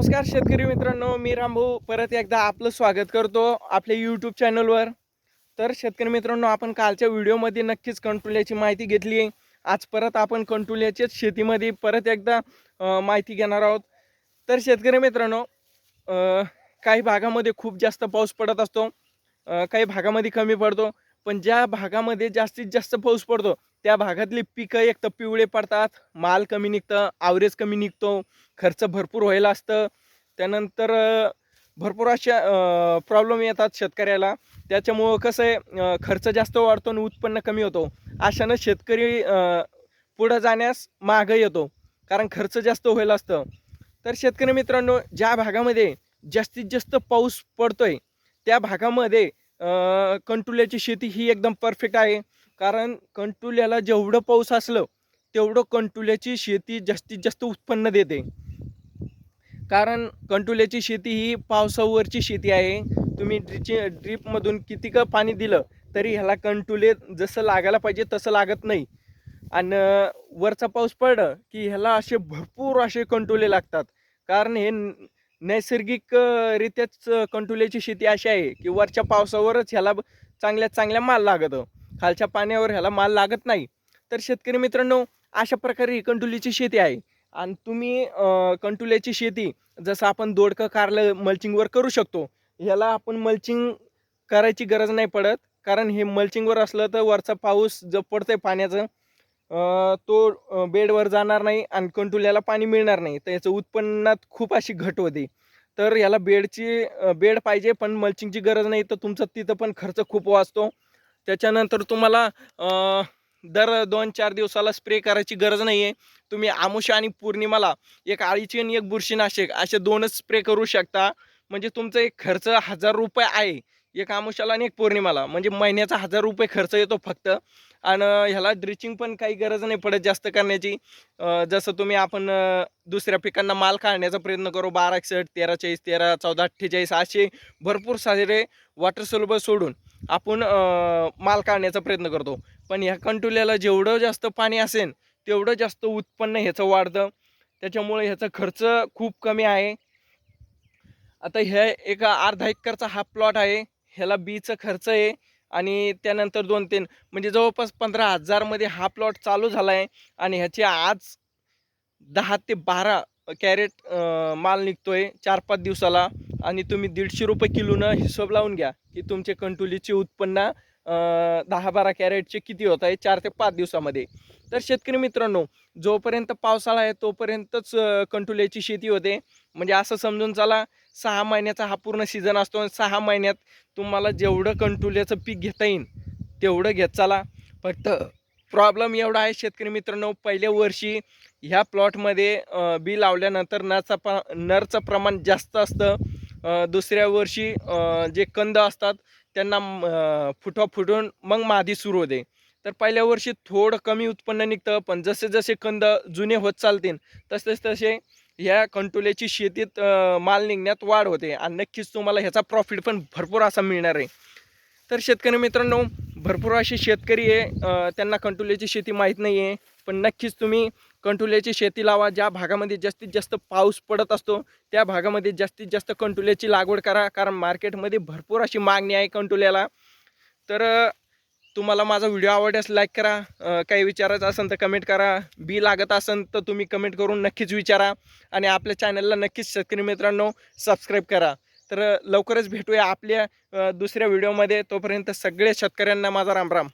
नमस्कार शेतकरी मित्रांनो मी रामभाऊ. परत एकदा आपलं स्वागत करतो आपल्या यूट्यूब चॅनलवर तर शेतकरी मित्रांनो आपण कालच्या व्हिडिओमध्ये नक्कीच कंटुल्याची माहिती घेतली आहे. आज परत आपण कंटुल्याच्याच शेतीमध्ये परत एकदा माहिती घेणार आहोत. तर शेतकरी मित्रांनो काही भागामध्ये खूप जास्त पाऊस पडत असतो. काही भागामध्ये कमी पडतो. पण ज्या भागामध्ये जास्तीत जास्त पाऊस पडतो त्या भागातली पिकं एक तर पिवळे पडतात माल कमी निघतं आवरेज कमी निघतो खर्च भरपूर व्हायला असतं. त्यानंतर भरपूर अशा प्रॉब्लेम येतात शेतकऱ्याला. त्याच्यामुळं कसं आहे खर्च जास्त वाढतो आणि उत्पन्न कमी होतो. अशानं शेतकरी पुढं जाण्यास मागं येतो कारण खर्च जास्त व्हायला असतं. तर शेतकरी मित्रांनो ज्या भागामध्ये जास्तीत जास्त पाऊस पडतोय त्या भागामध्ये कंटुल्याची शेती ही एकदम परफेक्ट आहे. कारण कंटुल्याला जेवढं पाऊस असलं तेवढं कंटुल्याची शेती जास्तीत जास्त उत्पन्न देते. कारण कंटुल्याची शेती ही पावसावरची शेती आहे. तुम्ही ड्रिची ड्रीपमधून किती का पाणी दिलं तरी ह्याला कंटुले जसं लागायला पाहिजे तसं लागत नाही. आणि वरचा पाऊस पडलं की ह्याला असे भरपूर असे कंटुले लागतात. कारण हे नैसर्गिकरित्याच कंटुल्याची शेती अशी आहे की वरच्या पावसावरच ह्याला चांगल्या चांगल्यात चांगल्या माल लागतं. खालच्या पाण्यावर ह्याला माल लागत नाही. तर शेतकरी मित्रांनो अशा प्रकारे ही कंटुलीची शेती आहे. आणि तुम्ही कंटुल्याची शेती जसं आपण दोडकं कारलं मल्चिंगवर करू शकतो ह्याला आपण मल्चिंग करायची गरज नाही पडत. कारण हे मल्चिंगवर असलं तर वरचा पाऊस जो पडतंय पाण्याचं तो बेडवर जाणार नाही आणि कंटुल्याला पाणी मिळणार नाही. तर याचं उत्पन्नात खूप अशी घट होते. तर याला बेडची बेड पाहिजे पण मल्चिंगची गरज नाही तर तुमचा तिथं पण खर्च खूप वाचतो. त्याच्यानंतर तुम्हाला दर दोन चार दिवसाला स्प्रे करायची गरज नाही आहे तुम्ही आमुषा आणि पौर्णिमाला एक आळीची आणि एक बुरशीनाशक असे दोनच स्प्रे करू शकता. म्हणजे तुमचा एक खर्च हजार रुपये आहे. एक आमुष्याला आणि एक पौर्णिमाला. म्हणजे महिन्याचा हजार रुपये खर्च येतो फक्त. आणि ह्याला ड्रिचिंग पण काही गरज नाही पडत जास्त करण्याची. जसं तुम्ही आपण दुसऱ्या पिकांना माल काढण्याचा प्रयत्न करू. बारा एकसष्ट तेरा चाळीस तेरा चौदा अठ्ठेचाळीस असे भरपूर सारे वॉटर सोल्युबल सोडून आपण माल काढण्याचा प्रयत्न करतो. पण ह्या कंटुल्याला जेवढं जास्त पाणी असेल तेवढं जास्त उत्पन्न ह्याचं वाढतं. त्याच्यामुळे ह्याचा खर्च खूप कमी आहे. आता हे एक अर्धा एकरचा हा प्लॉट आहे. ह्याला बीचा खर्च आहे आणि त्यानंतर दोन तीन म्हणजे जवळपास पंधरा हजारमध्ये हा प्लॉट चालू झाला आहे आणि ह्याचे आज दहा ते बारा कॅरेट माल निघतो आहे चार पाच दिवसाला आणि तुम्ही दीडशे रुपये किलोनं हिशोब लावून घ्या की तुमचे कंटुलीचे उत्पन्न दहा बारा कॅरेटचे किती होत आहे चार ते पाच दिवसामध्ये. तर शेतकरी मित्रांनो जोपर्यंत पावसाळा आहे तोपर्यंतच कंटुल्याची शेती होते. म्हणजे असं समजून चला सहा महिन्याचा हा पूर्ण सीझन असतो आणि सहा महिन्यात तुम्हाला जेवढं कंटुल्याचं पीक घेता येईल तेवढं घेत चला. फक्त प्रॉब्लेम एवढा आहे शेतकरी मित्रांनो पहिल्या वर्षी ह्या प्लॉटमध्ये बी लावल्यानंतर नरचा प नरचं प्रमाण जास्त असतं. दुसऱ्या वर्षी जे कंद असतात त्यांना फुटवा फुटून मग मादी सुरू होते. तर पहिल्या वर्षी थोडं कमी उत्पन्न निघतं पण जसे जसे कंद जुने होत चालतील तसे तसे ह्या कंटोल्याची शेतीत माल निघण्यात वाढ होते आणि नक्कीच तुम्हाला ह्याचा प्रॉफिट पण भरपूर असा मिळणार आहे. तर शेतकरी मित्रांनो भरपूर असे शेतकरी आहे त्यांना कंटोल्याची शेती माहीत नाही आहे पण नक्कीच तुम्ही कंटुल्याची शेती लावा ज्या भागामध्ये जास्तीत जास्त पाऊस पडत असतो त्या भागामध्ये जास्तीत जास्त कंटुल्याची लागवड करा कारण मार्केटमध्ये भरपूर अशी मागणी आहे कंटुल्याला. तर तुम्हाला माझा व्हिडिओ आवडल्यास लाईक करा काही विचारायचं असेल तर कमेंट करा. बी लागत असेल तर तुम्ही कमेंट करून नक्कीच विचारा आणि आपल्या चॅनलला नक्कीच शेतकरी मित्रांनो सबस्क्राईब करा. तर लवकरच भेटूया आपल्या दुसऱ्या व्हिडिओमध्ये. तोपर्यंत सगळ्या शेतकऱ्यांना माझा रामराम.